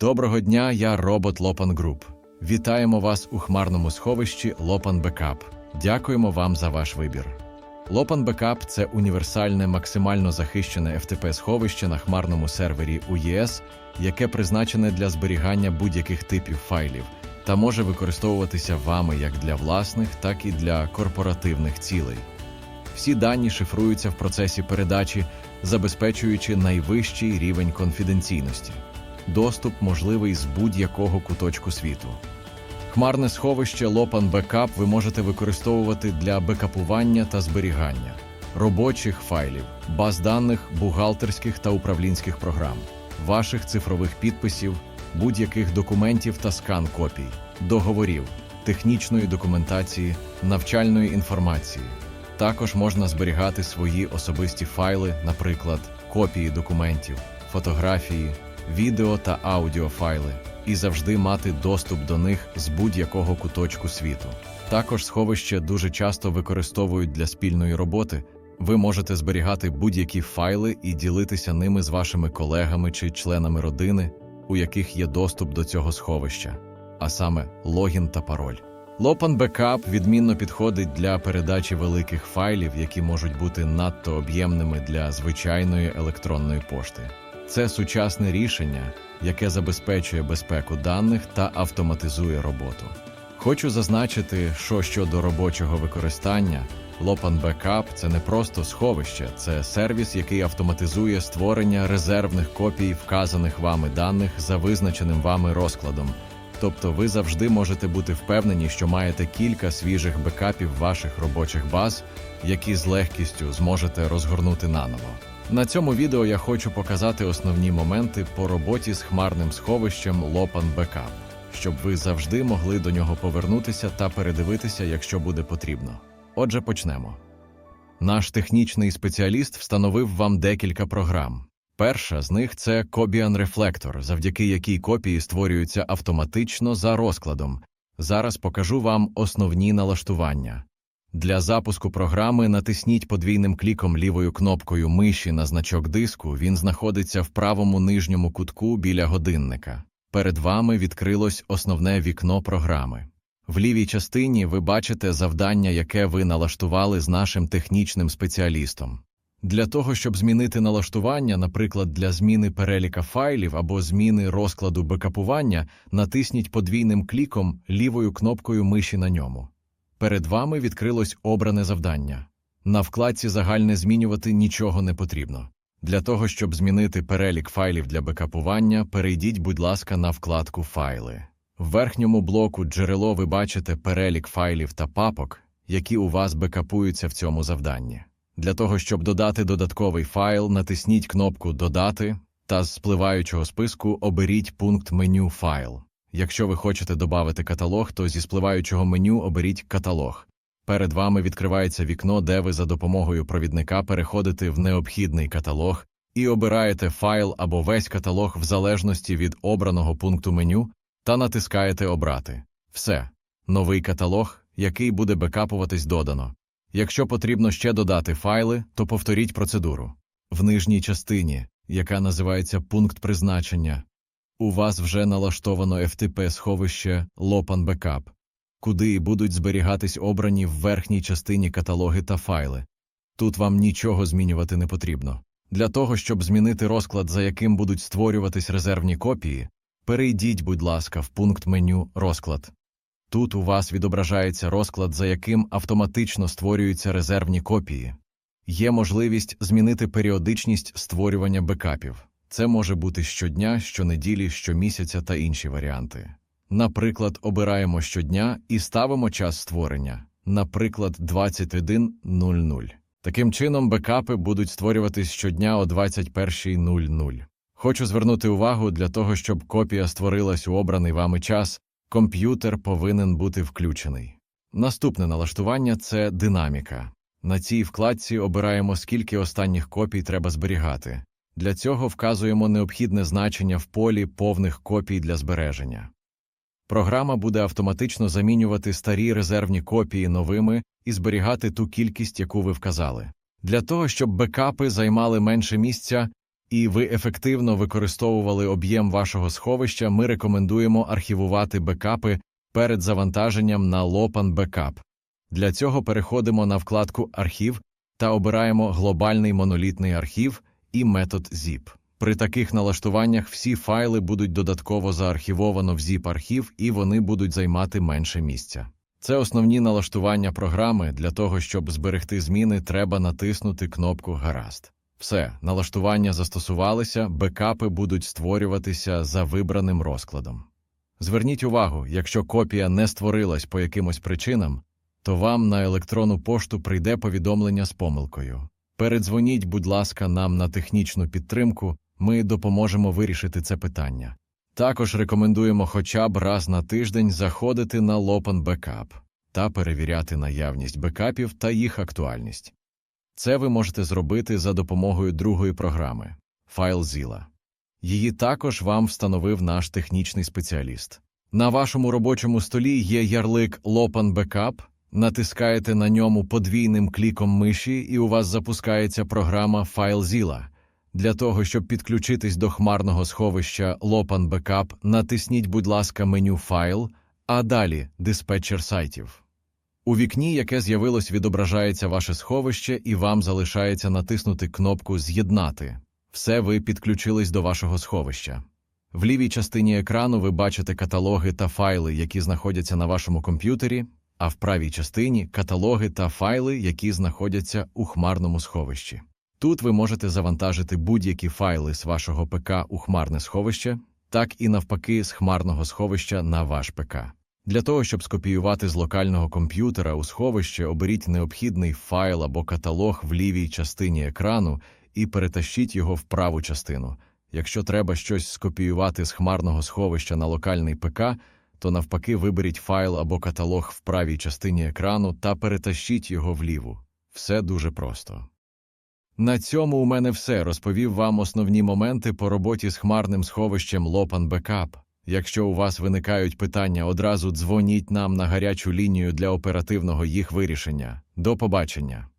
Доброго дня, я робот Lopan Group. Вітаємо вас у хмарному сховищі Lopan Backup. Дякуємо вам за ваш вибір. Lopan Backup – це універсальне, максимально захищене FTP сховище на хмарному сервері УЄС, яке призначене для зберігання будь-яких типів файлів та може використовуватися вами як для власних, так і для корпоративних цілей. Всі дані шифруються в процесі передачі, забезпечуючи найвищий рівень конфіденційності. Доступ можливий з будь-якого куточку світу. Хмарне сховище Lopan Backup ви можете використовувати для бекапування та зберігання робочих файлів, баз даних, бухгалтерських та управлінських програм, ваших цифрових підписів, будь-яких документів та скан копій, договорів, технічної документації, навчальної інформації. Також можна зберігати свої особисті файли, наприклад, копії документів, фотографії, відео та аудіофайли, і завжди мати доступ до них з будь-якого куточку світу. Також сховище дуже часто використовують для спільної роботи. Ви можете зберігати будь-які файли і ділитися ними з вашими колегами чи членами родини, у яких є доступ до цього сховища, а саме логін та пароль. Lopan Backup відмінно підходить для передачі великих файлів, які можуть бути надто об'ємними для звичайної електронної пошти. Це сучасне рішення, яке забезпечує безпеку даних та автоматизує роботу. Хочу зазначити, що щодо робочого використання, Lopan Backup – це не просто сховище, це сервіс, який автоматизує створення резервних копій вказаних вами даних за визначеним вами розкладом. Тобто ви завжди можете бути впевнені, що маєте кілька свіжих бекапів ваших робочих баз, які з легкістю зможете розгорнути наново. На цьому відео я хочу показати основні моменти по роботі з хмарним сховищем Lopan Backup, щоб ви завжди могли до нього повернутися та передивитися, якщо буде потрібно. Отже, почнемо. Наш технічний спеціаліст встановив вам декілька програм. Перша з них це Cobian Reflector, завдяки якій копії створюються автоматично за розкладом. Зараз покажу вам основні налаштування. Для запуску програми натисніть подвійним кліком лівою кнопкою миші на значок диску. Він знаходиться в правому нижньому кутку біля годинника. Перед вами відкрилось основне вікно програми. В лівій частині ви бачите завдання, яке ви налаштували з нашим технічним спеціалістом. Для того, щоб змінити налаштування, наприклад, для зміни переліка файлів або зміни розкладу бекапування, натисніть подвійним кліком лівою кнопкою миші на ньому. Перед вами відкрилось обране завдання. На вкладці Загальне змінювати нічого не потрібно. Для того, щоб змінити перелік файлів для бекапування, перейдіть, будь ласка, на вкладку Файли. В верхньому блоку Джерело ви бачите перелік файлів та папок, які у вас бекапуються в цьому завданні. Для того, щоб додати додатковий файл, натисніть кнопку Додати та з спливаючого списку оберіть пункт меню Файл. Якщо ви хочете додати каталог, то зі спливаючого меню оберіть Каталог. Перед вами відкривається вікно, де ви за допомогою провідника переходите в необхідний каталог і обираєте файл або весь каталог в залежності від обраного пункту меню та натискаєте Обрати. Все. Новий каталог, який буде бекапуватись додано. Якщо потрібно ще додати файли, то повторіть процедуру. В нижній частині, яка називається пункт призначення, у вас вже налаштовано FTP сховище Lopan Backup, куди будуть зберігатись обрані в верхній частині каталоги та файли. Тут вам нічого змінювати не потрібно. Для того, щоб змінити розклад, за яким будуть створюватись резервні копії, перейдіть, будь ласка, в пункт меню Розклад. Тут у вас відображається розклад, за яким автоматично створюються резервні копії. Є можливість змінити періодичність створювання бекапів. Це може бути щодня, щонеділі, щомісяця та інші варіанти. Наприклад, обираємо щодня і ставимо час створення, наприклад, 21.00. Таким чином, бекапи будуть створюватись щодня о 21.00. Хочу звернути увагу для того, щоб копія створилась у обраний вами час, комп'ютер повинен бути включений. Наступне налаштування це динаміка. На цій вкладці обираємо, скільки останніх копій треба зберігати. Для цього вказуємо необхідне значення в полі повних копій для збереження. Програма буде автоматично замінювати старі резервні копії новими і зберігати ту кількість, яку ви вказали. Для того, щоб бекапи займали менше місця, і ви ефективно використовували об'єм вашого сховища, ми рекомендуємо архівувати бекапи перед завантаженням на Lopan Backup. Для цього переходимо на вкладку Архів та обираємо глобальний монолітний архів і метод ZIP. При таких налаштуваннях всі файли будуть додатково заархівовано в ZIP-архів і вони будуть займати менше місця. Це основні налаштування програми. Для того, щоб зберегти зміни, треба натиснути кнопку Гаразд. Все, налаштування застосувалися, бекапи будуть створюватися за вибраним розкладом. Зверніть увагу, якщо копія не створилась по якимось причинам, то вам на електронну пошту прийде повідомлення з помилкою. Передзвоніть, будь ласка, нам на технічну підтримку, ми допоможемо вирішити це питання. Також рекомендуємо хоча б раз на тиждень заходити на Lopan Backup та перевіряти наявність бекапів та їх актуальність. Це ви можете зробити за допомогою другої програми FileZilla. Її також вам встановив наш технічний спеціаліст. На вашому робочому столі є ярлик Lopan Backup, натискаєте на ньому подвійним кліком миші, і у вас запускається програма FileZilla. Для того, щоб підключитись до хмарного сховища Lopan Backup, натисніть, будь ласка, меню Файл, а далі диспетчер сайтів. У вікні, яке з'явилось, відображається ваше сховище, і вам залишається натиснути кнопку З'єднати. Все ви підключились до вашого сховища. В лівій частині екрану ви бачите каталоги та файли, які знаходяться на вашому комп'ютері, а в правій частині каталоги та файли, які знаходяться у хмарному сховищі. Тут ви можете завантажити будь-які файли з вашого ПК у хмарне сховище, так і навпаки з хмарного сховища на ваш ПК. Для того, щоб скопіювати з локального комп'ютера у сховище, оберіть необхідний файл або каталог в лівій частині екрану і перетащіть його в праву частину. Якщо треба щось скопіювати з хмарного сховища на локальний ПК, то навпаки виберіть файл або каталог в правій частині екрану та перетащіть його вліву. Все дуже просто. На цьому у мене все розповів вам основні моменти по роботі з хмарним сховищем Lopan Backup. Якщо у вас виникають питання, одразу дзвоніть нам на гарячу лінію для оперативного їх вирішення. До побачення.